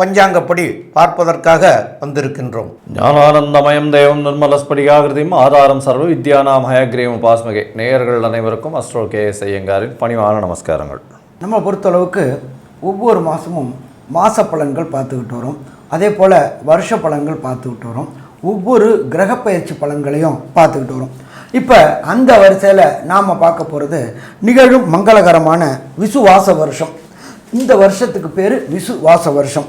பஞ்சாங்கப்படி பார்ப்பதற்காக வந்திருக்கின்றோம். ஞானானந்தமயம் தேவம் நிர்மலஸ்படிகாகிருதியும் ஆதாரம் சர்வ வித்யானாம் ஹயக்ரீவம் உபாஸ்மகே. நேயர்கள் அனைவருக்கும் அஸ்ட்ரோ கே எஸ் ஐயங்காரின் பணிவான நமஸ்காரங்கள். நம்ம பொறுத்தளவுக்கு ஒவ்வொரு மாதமும் மாத பலன்கள் பார்த்துக்கிட்டு வரோம். அதே போல் வருஷ பலன்கள் பார்த்துக்கிட்டு வரோம். ஒவ்வொரு கிரகப்பெயர்ச்சி பலன்களையும் பார்த்துக்கிட்டு வரோம். இப்போ அந்த வரிசையில் நாம் பார்க்க போகிறது நிகழும் மங்களகரமான விசுவாச வருஷம். இந்த வருஷத்துக்கு பேர் விசுவாச வருஷம்.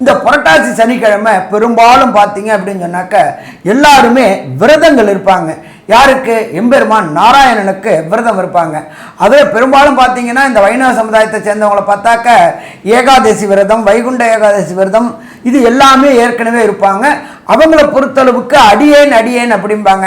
இந்த புரட்டாசி சனிக்கிழமை பெரும்பாலும் பார்த்தீங்க அப்படின்னு சொன்னாக்க எல்லாருமே விரதங்கள் இருப்பாங்க. யாருக்கு? எம்பெருமான் நாராயணனுக்கு விரதம் இருப்பாங்க. அதே பெரும்பாலும் பார்த்தீங்கன்னா இந்த வைணவ சமுதாயத்தை சேர்ந்தவங்களை பார்த்தாக்க ஏகாதசி விரதம் வைகுண்ட ஏகாதசி விரதம் இது எல்லாமே ஏற்கனவே இருப்பாங்க. அவங்கள பொறுத்தளவுக்கு அடியேன் அடியேன் அப்படிம்பாங்க.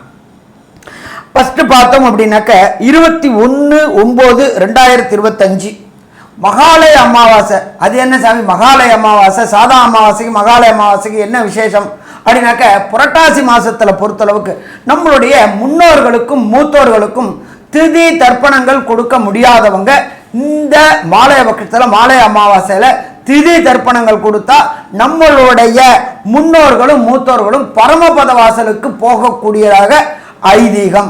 ஃபஸ்ட்டு பார்த்தோம் அப்படின்னாக்க இருபத்தி ஒன்று ஒம்பது ரெண்டாயிரத்தி இருபத்தஞ்சு. மகாலய அமாவாசை. அது என்ன சாமி? மகாலய அமாவாசை. சாதா அமாவாசைக்கு மகாலய அமாவாசைக்கு என்ன விசேஷம்? அப்படின்னாக்க புரட்டாசி மாதத்தில் பொறுத்தளவுக்கு நம்மளுடைய முன்னோர்களுக்கும் மூத்தோர்களுக்கும் திதி தர்ப்பணங்கள் கொடுக்க முடியாதவங்க இந்த மாலய பட்சத்தில் மாலய அமாவாசையில் திதி தர்ப்பணங்கள் கொடுத்தா நம்மளுடைய முன்னோர்களும் மூத்தோர்களும் பரமபத வாசலுக்கு போகக்கூடியதாக ஐதீகம்.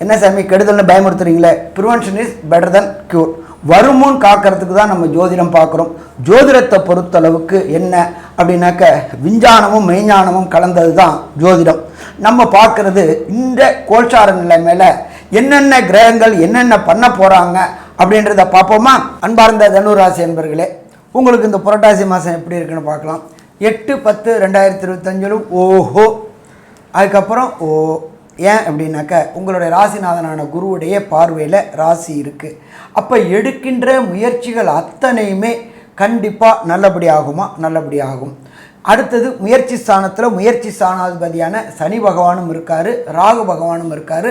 என்ன சாமி கெடுதல்னு பயமுறுத்துறீங்களே? Prevention is better than cure வருமுன் காக்கிறதுக்கு தான் நம்ம ஜோதிடம் பார்க்குறோம். ஜோதிடத்தை பொறுத்தளவுக்கு என்ன அப்படின்னாக்க விஞ்ஞானமும் மெய்ஞானமும் கலந்தது தான் ஜோதிடம். நம்ம பார்க்கறது இந்த கோல்சார நிலை மேலே என்னென்ன கிரகங்கள் என்னென்ன பண்ண போகிறாங்க அப்படின்றத பார்ப்போமா? அன்பார்ந்த தனுராசி என்பர்களே உங்களுக்கு இந்த புரட்டாசி மாதம் எப்படி இருக்குன்னு பார்க்கலாம். எட்டு பத்து ரெண்டாயிரத்தி இருபத்தஞ்சிலும் ஓஹோ. அதுக்கப்புறம் ஓ. ஏன் அப்படின்னாக்க உங்களுடைய ராசிநாதனான குருவுடைய பார்வையில் ராசி இருக்குது அப்போ எடுக்கின்ற முயற்சிகள் அத்தனையுமே கண்டிப்பாக நல்லபடியாகுமா? நல்லபடியாகும். அடுத்தது முயற்சி ஸ்தானத்தில் முயற்சி ஸ்தானாதிபதியான சனி பகவானும் இருக்கார் ராகு பகவானும் இருக்கார்.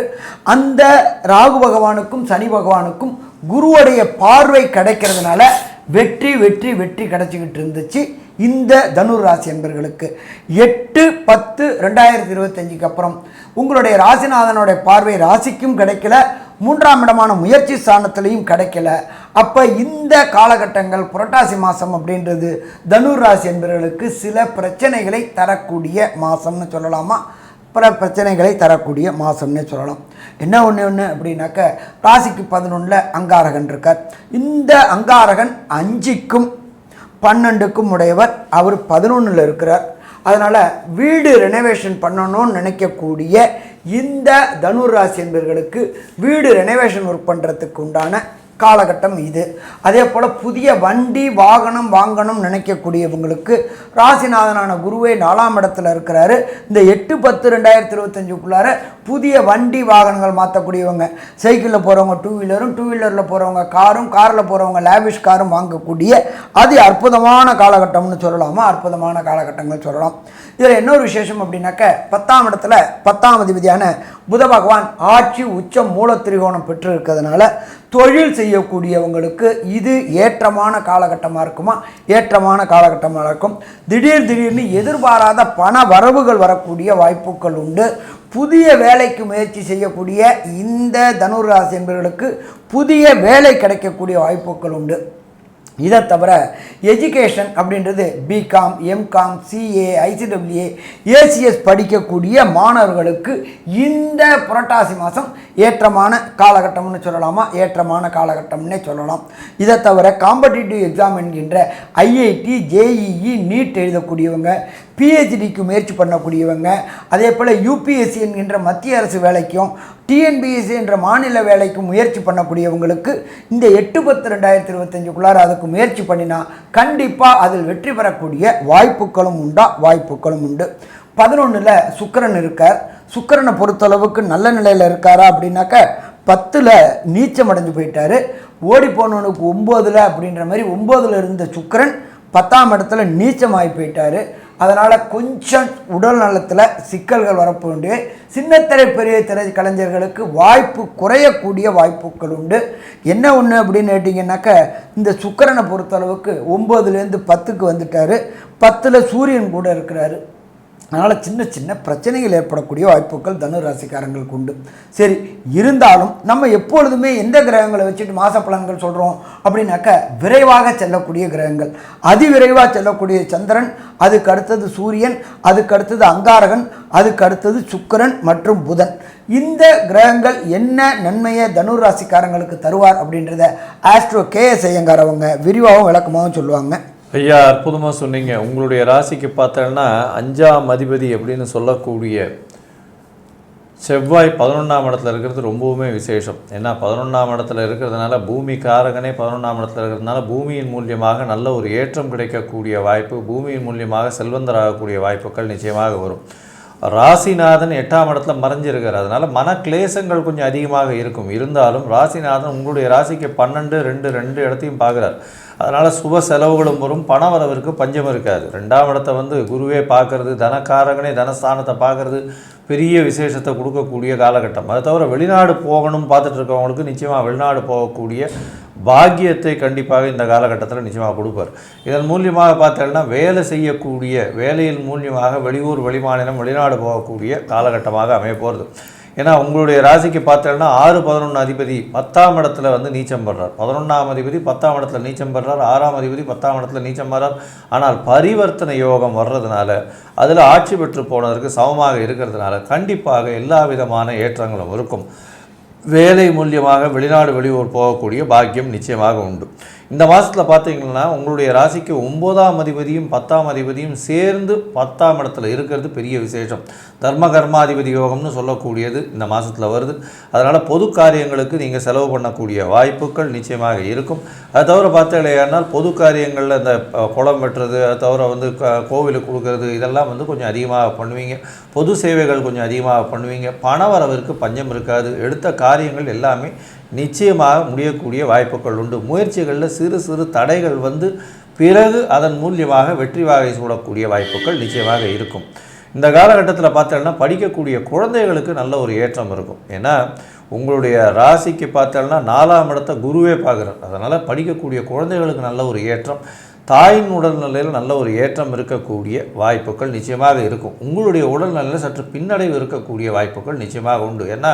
அந்த ராகு பகவானுக்கும் சனி பகவானுக்கும் குருவுடைய பார்வை கிடைக்கிறதுனால வெற்றி வெற்றி வெற்றி கிடைச்சிக்கிட்டு இருந்துச்சு இந்த தனுர் ராசி என்பர்களுக்கு எட்டு பத்து ரெண்டாயிரத்தி இருபத்தஞ்சுக்கு அப்புறம் உங்களுடைய ராசிநாதனுடைய பார்வை ராசிக்கும் கிடைக்கல மூன்றாம் இடமான முயற்சி ஸ்தானத்திலையும் கிடைக்கல. அப்போ இந்த காலகட்டங்கள் புரட்டாசி மாதம் அப்படின்றது தனுர் ராசி என்பவர்களுக்கு சில பிரச்சனைகளை தரக்கூடிய மாதம்னு சொல்லலாமா? பல பிரச்சனைகளை தரக்கூடிய மாதம்னே சொல்லலாம். என்ன ஒன்று ஒன்று அப்படின்னாக்க ராசிக்கு பதினொன்றில் அங்காரகன் இருக்கார். இந்த அங்காரகன் அஞ்சுக்கும் பன்னெண்டுக்கும் உடையவர். அவர் பதினொன்றில் இருக்கிறார். அதனால் வீடு ரெனோவேஷன் பண்ணணும்னு நினைக்கக்கூடிய இந்த தனுர் ராசி என்பவர்களுக்கு வீடு ரெனோவேஷன் ஒர்க் பண்ணுறதுக்கு உண்டான காலகட்டம் இது. அதே போல் புதிய வண்டி வாகனம் வாங்கணும் நினைக்கக்கூடியவங்களுக்கு ராசிநாதனான குருவே நாலாம் இடத்துல இருக்கிறாரு. இந்த எட்டு பத்து ரெண்டாயிரத்தி இருபத்தஞ்சுக்குள்ளார புதிய வண்டி வாகனங்கள் மாற்றக்கூடியவங்க. சைக்கிளில் போகிறவங்க டூ வீலரும் டூ வீலரில் போகிறவங்க காரும் காரில் போகிறவங்க லேவிஷ் காரும் வாங்கக்கூடிய அது அற்புதமான காலகட்டம்னு சொல்லலாமா? அற்புதமான காலகட்டங்கள் சொல்லலாம். இதில் இன்னொரு விசேஷம் அப்படின்னாக்க பத்தாம் இடத்துல பத்தாம் அதிபதியான புத பகவான் ஆட்சி உச்ச மூல திரிகோணம் பெற்று இருக்கிறதுனால தொழில் செய்யக்கூடியவங்களுக்கு இது ஏற்றமான காலகட்டமாக இருக்குமா? ஏற்றமான காலகட்டமாக இருக்கும். திடீர் திடீர்னு எதிர்பாராத பண வரவுகள் வரக்கூடிய வாய்ப்புகள் உண்டு. புதிய வேலைக்கு முயற்சி செய்யக்கூடிய இந்த தனுராசி என்பவர்களுக்கு புதிய வேலை கிடைக்கக்கூடிய வாய்ப்புகள் உண்டு. இதை தவிர எஜுகேஷன் அப்படின்றது BCom MCom CA ICWA ACS படிக்கக்கூடிய மாணவர்களுக்கு இந்த புரட்டாசி மாதம் ஏற்றமான காலகட்டம்னு சொல்லலாமா? ஏற்றமான காலகட்டம்னே சொல்லலாம். இதை தவிர காம்படிட்டிவ் எக்ஸாம் என்கின்ற ஐஐடி ஜேஇஇ நீட் எழுதக்கூடியவங்க பிஹெச்டிக்கு முயற்சி பண்ணக்கூடியவங்க அதே போல் யூபிஎஸ்சி என்கின்ற மத்திய அரசு வேலைக்கும் டிஎன்பிஎஸ்சி என்ற மாநில வேலைக்கும் முயற்சி பண்ணக்கூடியவங்களுக்கு இந்த எட்டு பத்து ரெண்டாயிரத்தி இருபத்தஞ்சுக்குள்ளார அதுக்கு முயற்சி பண்ணினா கண்டிப்பாக அதில் வெற்றி பெறக்கூடிய வாய்ப்புகளும் உண்டா? வாய்ப்புகளும் உண்டு. பதினொன்றில் சுக்கரன் இருக்கார். சுக்கரனை பொறுத்தளவுக்கு நல்ல நிலையில் இருக்காரா அப்படின்னாக்க பத்தில் நீச்சம் அடைஞ்சு போயிட்டார். ஓடி போனவனுக்கு ஒம்போதில் அப்படின்ற மாதிரி ஒம்போதில் இருந்த சுக்கரன் பத்தாம் இடத்துல நீச்சமாகி போயிட்டார். அதனால் கொஞ்சம் உடல் நலத்தில் சிக்கல்கள் வரப்போண்டு சின்னத்திரை பெரிய திரை கலைஞர்களுக்கு வாய்ப்பு குறையக்கூடிய வாய்ப்புகள் உண்டு. என்ன ஒன்று அப்படின்னு கேட்டிங்கன்னாக்க இந்த சுக்கிரனை பொறுத்தளவுக்கு ஒம்போதுலேருந்து பத்துக்கு வந்துட்டார். பத்தில் சூரியன் கூட இருக்கிறாரு. அதனால் சின்ன சின்ன பிரச்சனைகள் ஏற்படக்கூடிய வாய்ப்புகள் தனு ராசிக்காரங்களுக்கு உண்டு. சரி இருந்தாலும் நம்ம எப்பொழுதுமே எந்த கிரகங்களை வச்சுட்டு மாச பலன்கள் சொல்கிறோம் அப்படின்னாக்க விரைவாக செல்லக்கூடிய கிரகங்கள். அதிவிரைவாக செல்லக்கூடிய சந்திரன் அதுக்கு அடுத்தது சூரியன் அதுக்கு அடுத்தது அங்காரகன் அதுக்கு அடுத்தது சுக்கிரன் மற்றும் புதன். இந்த கிரகங்கள் என்ன நன்மையை தனுர் ராசிக்காரங்களுக்கு தருவார் அப்படின்றத ஆஸ்ட்ரோ கேஎஸ் ஐயங்கார் அவங்க விரிவாகவும் விளக்கமாகவும் சொல்லுவாங்க. ஐயா அற்புதமாக சொன்னீங்க. உங்களுடைய ராசிக்கு பார்த்தோன்னா அஞ்சாம் அதிபதி அப்படின்னு சொல்லக்கூடிய செவ்வாய் பதினொன்றாம் இடத்துல இருக்கிறது ரொம்பவுமே விசேஷம். ஏன்னா பதினொன்றாம் இடத்துல இருக்கிறதுனால பூமி காரகனே பதினொன்றாம் இடத்துல இருக்கிறதுனால பூமியின் மூலியமாக நல்ல ஒரு ஏற்றம் கிடைக்கக்கூடிய வாய்ப்பு பூமியின் மூலியமாக செல்வந்தராகக்கூடிய வாய்ப்புகள் நிச்சயமாக வரும். ராசிநாதன் எட்டாம் இடத்துல மறைஞ்சிருக்கார். அதனால் மன கிளேசங்கள் கொஞ்சம் அதிகமாக இருக்கும். இருந்தாலும் ராசிநாதன் உங்களுடைய ராசிக்கு பன்னெண்டு ரெண்டு ரெண்டு இடத்தையும் பார்க்குறார். அதனால் சுப செலவுகளும் வரும். பண வரவிற்கு பஞ்சம் இருக்காது. ரெண்டாம் இடத்தை வந்து குருவே பார்க்கறது தனக்காரகனே தனஸ்தானத்தை பார்க்குறது பெரிய விசேஷத்தை கொடுக்கக்கூடிய காலகட்டம். அதை தவிர வெளிநாடு போகணும் பார்த்துட்டு இருக்கவங்களுக்கு நிச்சயமாக வெளிநாடு போகக்கூடிய பாக்கியத்தை கண்டிப்பாக இந்த காலகட்டத்தில் நிச்சயமாக கொடுப்பார். இதன் மூலியமாக பார்த்தீங்கன்னா வேலை செய்யக்கூடிய வேலையின் மூலியமாக வெளியூர் வெளிமாநிலம் வெளிநாடு போகக்கூடிய காலகட்டமாக அமைய போகிறது ஏன்னா உங்களுடைய ராசிக்கு பார்த்தீங்கன்னா ஆறு பதினொன்று அதிபதி பத்தாம் இடத்துல வந்து நீச்சம் பெறார் பதினொன்றாம் அதிபதி பத்தாம் இடத்துல நீச்சம் பெறார் ஆறாம் அதிபதி பத்தாம் இடத்துல நீச்சம் பெறார். ஆனால் பரிவர்த்தனை யோகம் வர்றதுனால அதில் ஆட்சி பெற்று போனதற்கு சமமாக இருக்கிறதுனால கண்டிப்பாக எல்லா விதமான ஏற்றங்களும் இருக்கும். வேலை மூலியமாக வெளிநாடு வெளியூர் போகக்கூடிய பாக்கியம் நிச்சயமாக உண்டு. இந்த மாதத்தில் பார்த்தீங்கன்னா உங்களுடைய ராசிக்கு ஒம்போதாம் அதிபதியும் பத்தாம் அதிபதியும் சேர்ந்து பத்தாம் இடத்துல இருக்கிறது பெரிய விசேஷம். தர்ம கர்மாதிபதி யோகம்னு சொல்லக்கூடியது இந்த மாதத்தில் வருது. அதனால் பொது காரியங்களுக்கு நீங்கள் செலவு பண்ணக்கூடிய வாய்ப்புகள் நிச்சயமாக இருக்கும். அது தவிர பார்த்தீங்கன்னா பொது காரியங்களில் இந்த குளம் வெட்டுறது அது தவிர வந்து க- கோவிலுக்கு கொடுக்கறது இதெல்லாம் வந்து கொஞ்சம் அதிகமாக பண்ணுவீங்க. பொது சேவைகள் கொஞ்சம் அதிகமாக பண்ணுவீங்க. பணவரவிற்கு பஞ்சம் இருக்காது. எடுத்த காரியங்கள் எல்லாமே நிச்சயமாக முடியக்கூடிய வாய்ப்புகள் உண்டு. முயற்சிகளில் சிறு சிறு தடைகள் வந்து பிறகு அதன் மூலியமாக வெற்றி வாகை சூடக்கூடிய வாய்ப்புகள் நிச்சயமாக இருக்கும். இந்த காலகட்டத்தில் பார்த்தோன்னா படிக்கக்கூடிய குழந்தைகளுக்கு நல்ல ஒரு ஏற்றம் இருக்கும். ஏன்னா உங்களுடைய ராசிக்கு பார்த்தோன்னா நாலாம் இடத்த குருவே பார்க்குறார். அதனால் படிக்கக்கூடிய குழந்தைகளுக்கு நல்ல ஒரு ஏற்றம் தாயின் உடல்நிலையில் நல்ல ஒரு ஏற்றம் இருக்கக்கூடிய வாய்ப்புகள் நிச்சயமாக இருக்கும். உங்களுடைய உடல்நிலையில் சற்று பின்னடைவு இருக்கக்கூடிய வாய்ப்புகள் நிச்சயமாக உண்டு. ஏன்னா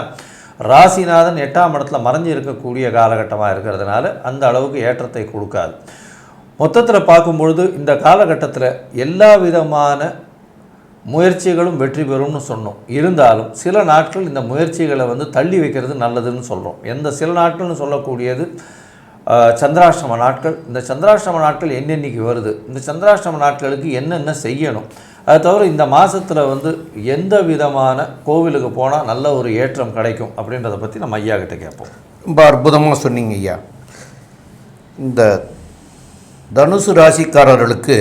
ராசிநாதன் எட்டாம் இடத்துல மறைஞ்சு இருக்கக்கூடிய காலகட்டமாக இருக்கிறதுனால அந்த அளவுக்கு ஏற்றத்தை கொடுக்காது. மொத்தத்தில் பார்க்கும்பொழுது இந்த காலகட்டத்தில் எல்லா விதமான முயற்சிகளும் வெற்றி பெறும்னு சொன்னோம். இருந்தாலும் சில நாட்கள் இந்த முயற்சிகளை வந்து தள்ளி வைக்கிறது நல்லதுன்னு சொல்கிறோம் எந்த சில நாட்கள்னு சொல்லக்கூடியது சந்திராஷ்டம நாட்கள். இந்த சந்திராஷ்டம நாட்கள் என்னென்னைக்கு வருது? இந்த சந்திராஷ்டம நாட்களுக்கு என்னென்ன செய்யணும்? அது தவிர இந்த மாதத்தில் வந்து எந்த விதமான கோவிலுக்கு போனால் நல்ல ஒரு ஏற்றம் கிடைக்கும் அப்படின்றத பற்றி நம்ம ஐயா கிட்ட கேட்போம். ரொம்ப அற்புதமாக சொன்னீங்க ஐயா. இந்த தனுசு ராசிக்காரர்களுக்கு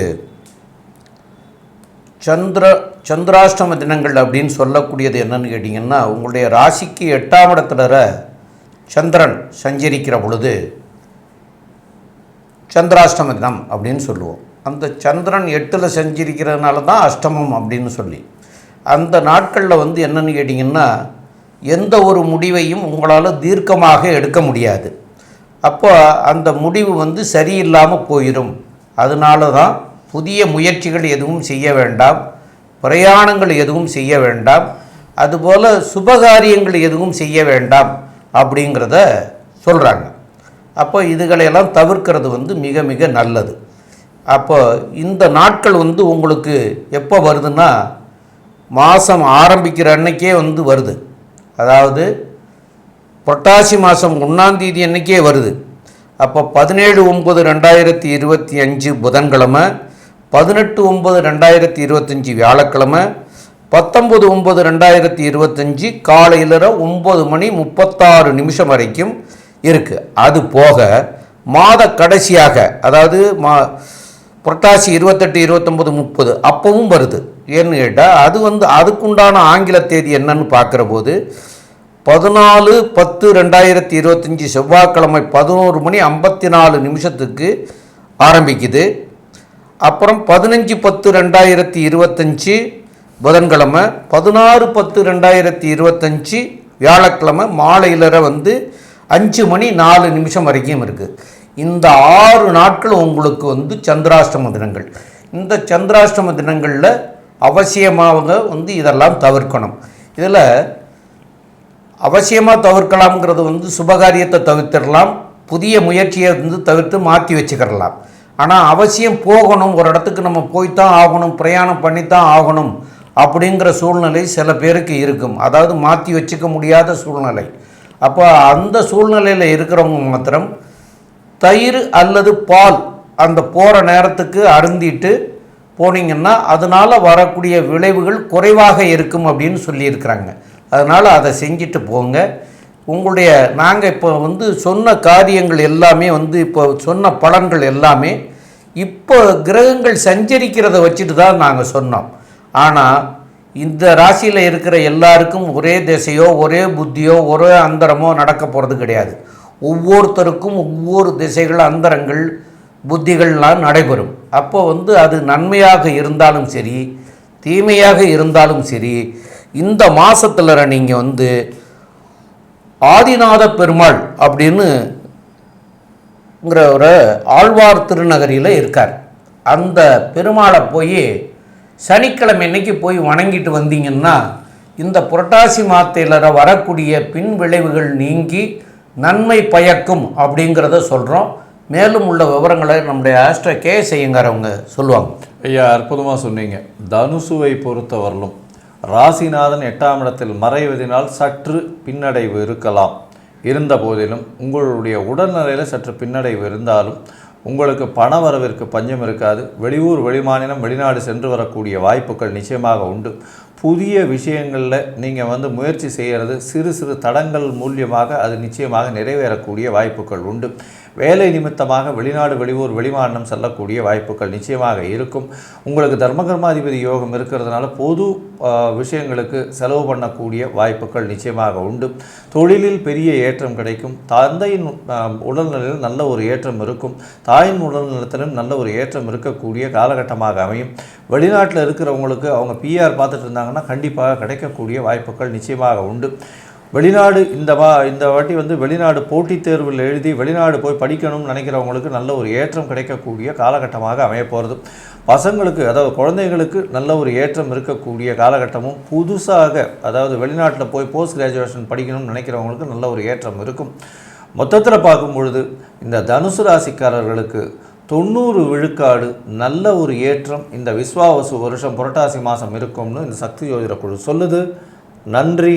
சந்திர சந்திராஷ்டம தினங்கள் அப்படின்னு சொல்லக்கூடியது என்னன்னு கேட்டிங்கன்னா உங்களுடைய ராசிக்கு எட்டாம் இடத்துல சந்திரன் சஞ்சரிக்கிற பொழுது சந்திராஷ்டம தினம் அப்படின்னு சொல்லுவோம். அந்த சந்திரன் எட்டில் செஞ்சிருக்கிறதுனால தான் அஷ்டமம் அப்படின்னு சொல்லி. அந்த நாட்களில் வந்து என்னென்னு கேட்டிங்கன்னா எந்த ஒரு முடிவையும் உங்களால் தீர்க்கமாக எடுக்க முடியாது. அப்போ அந்த முடிவு வந்து சரியில்லாமல் போயிடும் அதனால தான் புதிய முயற்சிகள் எதுவும் செய்ய வேண்டாம். பிரயாணங்கள் எதுவும் செய்ய வேண்டாம். அதுபோல் சுபகாரியங்கள் எதுவும் செய்ய வேண்டாம் அப்படிங்கிறத சொல்கிறாங்க அப்போ இதுகளையெல்லாம் தவிர்க்கிறது வந்து மிக மிக நல்லது. அப்போ இந்த நாட்கள் வந்து உங்களுக்கு எப்போ வருதுன்னா மாதம் ஆரம்பிக்கிற அன்னைக்கே வந்து வருது. அதாவது புரட்டாசி மாதம் ஒன்றாந்தேதி அன்னைக்கே வருது. அப்போ பதினேழு ஒம்பது ரெண்டாயிரத்தி இருபத்தி அஞ்சு புதன்கிழமை பதினெட்டு ஒம்பது ரெண்டாயிரத்தி இருபத்தஞ்சி வியாழக்கிழமை பத்தொம்பது ஒம்பது ரெண்டாயிரத்தி இருபத்தஞ்சி காலையில் ஒம்பது மணி முப்பத்தாறு நிமிஷம் வரைக்கும் இருக்குது அது போக மாத கடைசியாக அதாவது மா புரட்டாசி இருபத்தெட்டு இருபத்தொம்பது முப்பது அப்பவும் வருது. ஏன்னு கேட்டால் அது வந்து அதுக்குண்டான ஆங்கில தேதி என்னன்னு பார்க்குற போது பதினாலு பத்து ரெண்டாயிரத்தி இருபத்தஞ்சி செவ்வாய்க்கிழமை பதினோரு மணி ஐம்பத்தி நாலு நிமிஷத்துக்கு ஆரம்பிக்குது. அப்புறம் பதினஞ்சு பத்து ரெண்டாயிரத்தி இருபத்தஞ்சி புதன்கிழமை பதினாறு பத்து ரெண்டாயிரத்தி இருபத்தஞ்சி வியாழக்கிழமை மாலையிலற வந்து அஞ்சு மணி நாலு நிமிஷம் வரைக்கும் இருக்குது இந்த ஆறு நாட்கள் உங்களுக்கு வந்து சந்திராஷ்டம தினங்கள். இந்த சந்திராஷ்டம தினங்களில் அவசியமாக வந்து இதெல்லாம் தவிர்க்கணும். இதில் அவசியமாக தவிர்க்கலாம்ங்கிறது வந்து சுபகாரியத்தை தவிர்த்திடலாம். புதிய முயற்சியை வந்து தவிர்த்து மாற்றி வச்சுக்கிடலாம். ஆனால் அவசியம் போகணும் ஒரு இடத்துக்கு நம்ம போய்த்தான் ஆகணும் பிரயாணம் பண்ணித்தான் ஆகணும் அப்படிங்கிற சூழ்நிலை சில பேருக்கு இருக்கும். அதாவது மாற்றி வச்சுக்க முடியாத சூழ்நிலை. அப்போ அந்த சூழ்நிலையில் இருக்கிறவங்க மாத்திரம் தயிர் அல்லது பால் அந்த போகிற நேரத்துக்கு அருந்திட்டு போனீங்கன்னா அதனால் வரக்கூடிய விளைவுகள் குறைவாக இருக்கும் அப்படின்னு சொல்லியிருக்கிறாங்க. அதனால் அதை செஞ்சுட்டு போங்க. உங்களுடைய நாங்கள் இப்போ வந்து சொன்ன காரியங்கள் எல்லாமே வந்து இப்போ சொன்ன பலன்கள் எல்லாமே இப்போ கிரகங்கள் சஞ்சரிக்கிறத வச்சுட்டு தான் நாங்கள் சொன்னோம். ஆனால் இந்த ராசியில் இருக்கிற எல்லாருக்கும் ஒரே திசையோ ஒரே புத்தியோ ஒரே அந்தரமோ நடக்க போகிறது கிடையாது. ஒவ்வொருத்தருக்கும் ஒவ்வொரு திசைகள் அந்தரங்கள் புத்திகள்லாம் நடைபெறும். அப்போ வந்து அது நன்மையாக இருந்தாலும் சரி தீமையாக இருந்தாலும் சரி இந்த மாதத்தில் நீங்கள் வந்து ஆதிநாத பெருமாள் அப்படின்னுங்கிற ஒரு ஆழ்வார் திருநகரியில் இருக்கார். அந்த பெருமாளை போய் சனிக்கிழமை இன்னைக்கு போய் வணங்கிட்டு வந்தீங்கன்னா இந்த புரட்டாசி மாத்தையில் வரக்கூடிய பின் விளைவுகள் நீங்கி நன்மை பயக்கும் அப்படிங்கிறத சொல்கிறோம் மேலும் உள்ள விவரங்களை நம்முடைய ஆஸ்ட்ரா கே செய்யுங்கிறவங்க சொல்லுவாங்க. ஐயா அற்புதமாக சொன்னீங்க. தனுசுவை பொறுத்தவரையிலும் ராசிநாதன் எட்டாம் இடத்தில் மறைவதினால் சற்று பின்னடைவு இருக்கலாம். இருந்த போதிலும் உங்களுடைய உடல்நிலையில் சற்று பின்னடைவு இருந்தாலும் உங்களுக்கு பண வரவிற்கு பஞ்சம் இருக்காது. வெளியூர் வெளிமாநிலம் வெளிநாடு சென்று வரக்கூடிய வாய்ப்புகள் நிச்சயமாக உண்டு. புதிய விஷயங்களில் நீங்கள் வந்து முயற்சி செய்கிறது சிறு சிறு தடங்கள் மூலியமாக அது நிச்சயமாக நிறைவேறக்கூடிய வாய்ப்புகள் உண்டு. வேலை நிமித்தமாக வெளிநாடு வெளியூர் வெளிமாநிலம் செல்லக்கூடிய வாய்ப்புகள் நிச்சயமாக இருக்கும். உங்களுக்கு தர்மகர்மாதிபதி யோகம் இருக்கிறதுனால பொது விஷயங்களுக்கு செலவு பண்ணக்கூடிய வாய்ப்புகள் நிச்சயமாக உண்டு. தொழிலில் பெரிய ஏற்றம் கிடைக்கும். தந்தையின் உடல்நிலையில் நல்ல ஒரு ஏற்றம் இருக்கும். தாயின் உடல்நலத்திலும் நல்ல ஒரு ஏற்றம் இருக்கக்கூடிய காலகட்டமாக அமையும். வெளிநாட்டில் இருக்கிறவங்களுக்கு அவங்க பிஆர் பார்த்துட்டு இருந்தாங்கன்னா கண்டிப்பாக கிடைக்கக்கூடிய வாய்ப்புகள் நிச்சயமாக உண்டு. வெளிநாடு இந்த வா இந்த வாட்டி வந்து வெளிநாடு போட்டித் தேர்வில் எழுதி வெளிநாடு போய் படிக்கணும்னு நினைக்கிறவங்களுக்கு நல்ல ஒரு ஏற்றம் கிடைக்கக்கூடிய காலகட்டமாக அமையப்போகிறது பசங்களுக்கு அதாவது குழந்தைங்களுக்கு நல்ல ஒரு ஏற்றம் இருக்கக்கூடிய காலகட்டமும் புதுசாக அதாவது வெளிநாட்டில் போய் போஸ்ட் கிராஜுவேஷன் படிக்கணும்னு நினைக்கிறவங்களுக்கு நல்ல ஒரு ஏற்றம் இருக்கும். மொத்தத்தில் பார்க்கும் பொழுது இந்த தனுசு ராசிக்காரர்களுக்கு தொண்ணூறு விழுக்காடு நல்ல ஒரு ஏற்றம் இந்த விஸ்வாவசு வருஷம் புரட்டாசி மாதம் இருக்கும்னு இந்த சக்தி ஜோதிட குழு சொல்லுது. நன்றி.